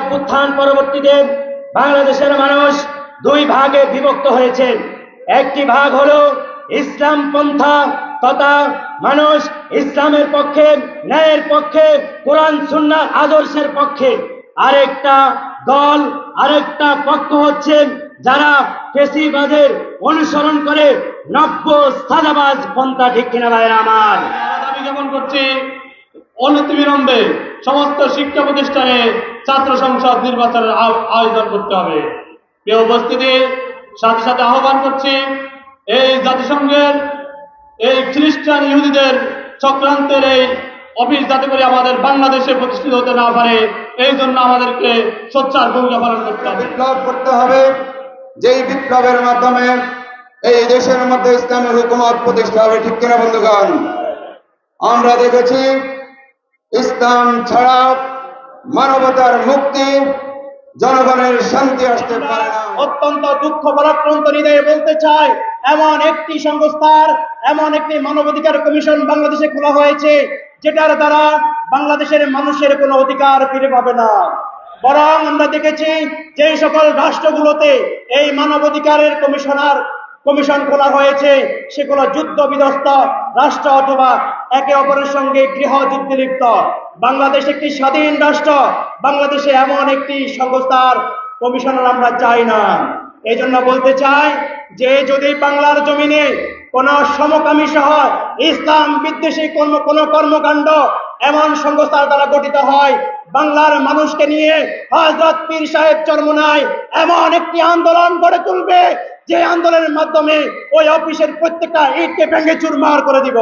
অভ্যুত্থান পরবর্তীতে বাংলাদেশের মানুষ দুই ভাগে বিভক্ত হয়েছে। একটি ভাগ হলো ইসলাম পন্থা তথা মানুষ ইসলামের পক্ষে, ন্যায়ের পক্ষে, কোরআন সুন্নার আদর্শের পক্ষে। আরেকটা দল, আরেকটা পক্ষ হচ্ছে যারা ফেসিবাদের অনুসরণ করে নব্য সাদাবাজ পন্থা, ঠিক কিনা ভাইয়ের আমার? দাবি জ্ঞাপন করছি অনতিবিলম্বে সমস্ত শিক্ষা প্রতিষ্ঠানে ছাত্র সংসদ নির্বাচনের আয়োজন করতে হবে। কেউ উপস্থিতি সাথে সাথে আহ্বান করছি এই জাতিসংঘের, এই খ্রিস্টান ইহুদিদের চক্রান্তের এই অফিস যাতে করে আমাদের বাংলাদেশে প্রতিষ্ঠিত হতে না পারে, এই জন্য আমাদেরকে সোচ্চার ভূমিকা পালন করতে হবে। বিপ্লব করতে হবে। যেই বিপ্লবের মাধ্যমে এই দেশের মধ্যে ইসলামের হুকুমত প্রতিষ্ঠা হবে, ঠিক কিনা বন্ধুগণ? আমরা দেখেছি, ইসলাম ছাড়া মানবতার মুক্তি, জনগণের শান্তি আসতে পারে না। অত্যন্ত দুঃখ পরাক্রান্ত হৃদয়ে বলতে চাই, এমন একটি সংস্থার, এমন একটি মানবাধিকার কমিশন বাংলাদেশে খোলা হয়েছে, যেটার দ্বারা বাংলাদেশের মানুষের কোনো অধিকার ফিরে পাবে না। বরং আমরা দেখেছি যে সকল রাষ্ট্রগুলোতে এই মানবাধিকারের কমিশনার, কমিশন খোলা হয়েছে। সেগুলো যুদ্ধ বিধ্বস্ত রাষ্ট্র অথবা একে অপরের সঙ্গে গৃহযুদ্ধে লিপ্ত। বাংলাদেশ একটি স্বাধীন রাষ্ট্র। বাংলাদেশে এমন একটি সংস্থার কমিশনার আমরা চাই না। এই জন্য বলতে চাই যে, যদি বাংলার জমিনে কোন সমকামী সহ ইসলাম বিদ্বেষী কর্ম কোন কর্মকাণ্ড এমন সংস্থার দ্বারা গঠিত হয়, বাংলার মানুষকে নিয়ে হজরত পীর সাহেব চরমনায় এমন একটি আন্দোলন গড়ে তুলবে, যে আন্দোলনের মাধ্যমে ওই অফিসের প্রত্যেকটা ইটকে ভেঙে চুরমার করে দিব।